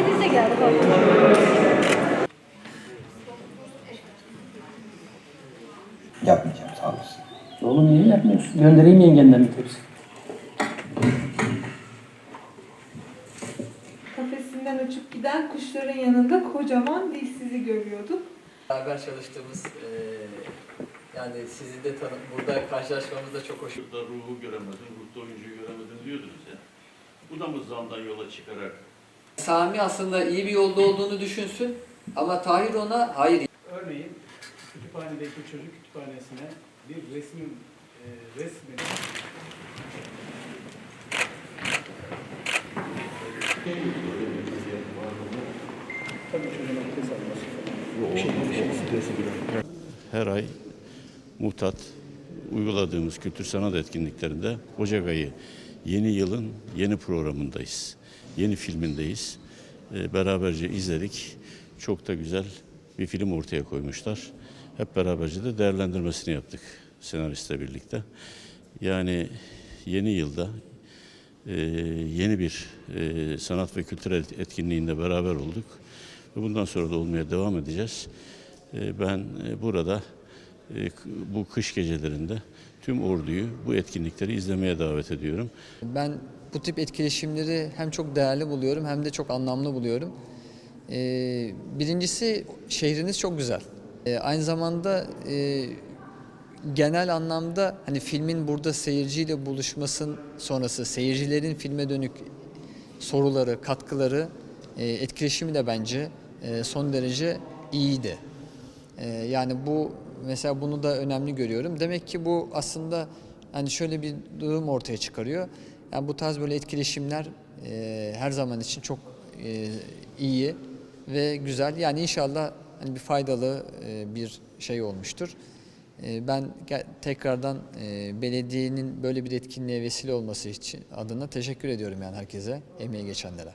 Şimdi biz de geldik. Yapmayacağım sağ olasın. Oğlum niye yapmıyorsun? Göndereyim yengenden bir tepsi. Kafesinden uçup giden kuşların yanında kocaman dilsizi görüyorduk. Beraber çalıştığımız eee, yani sizi de tanı burada karşılaşmamız da çok hoş. Şurada ruhu göremedin, ruhta oyuncuyu göremedin diyordunuz ya. Bu da mı zamdan yola çıkarak Sami aslında iyi bir yolda olduğunu düşünsün ama Tahir ona hayır Örneğin kütüphanedeki çocuk kütüphanesine bir resmin e, falan. her ay muhtat uyguladığımız kültür sanat etkinliklerinde Ocak ayı yeni yılın yeni programındayız. Yeni filmindeyiz. Ee, beraberce izledik. Çok da güzel bir film ortaya koymuşlar. Hep beraberce de değerlendirmesini yaptık senaristle birlikte. Yani yeni yılda e, yeni bir e, sanat ve kültür et- etkinliğinde beraber olduk. Ve bundan sonra da olmaya devam edeceğiz. E, ben e, burada e, bu kış gecelerinde tüm orduyu bu etkinlikleri izlemeye davet ediyorum. Ben bu tip etkileşimleri hem çok değerli buluyorum hem de çok anlamlı buluyorum. Ee, birincisi şehriniz çok güzel. Ee, aynı zamanda e, genel anlamda hani filmin burada seyirciyle buluşmasın sonrası seyircilerin filme dönük soruları, katkıları, e, etkileşimi de bence e, son derece iyiydi. Yani bu mesela bunu da önemli görüyorum. Demek ki bu aslında hani şöyle bir durum ortaya çıkarıyor. Yani bu tarz böyle etkileşimler e, her zaman için çok e, iyi ve güzel. Yani inşallah hani bir faydalı e, bir şey olmuştur. E, ben tekrardan e, belediyenin böyle bir etkinliğe vesile olması için adına teşekkür ediyorum yani herkese, emeği geçenlere.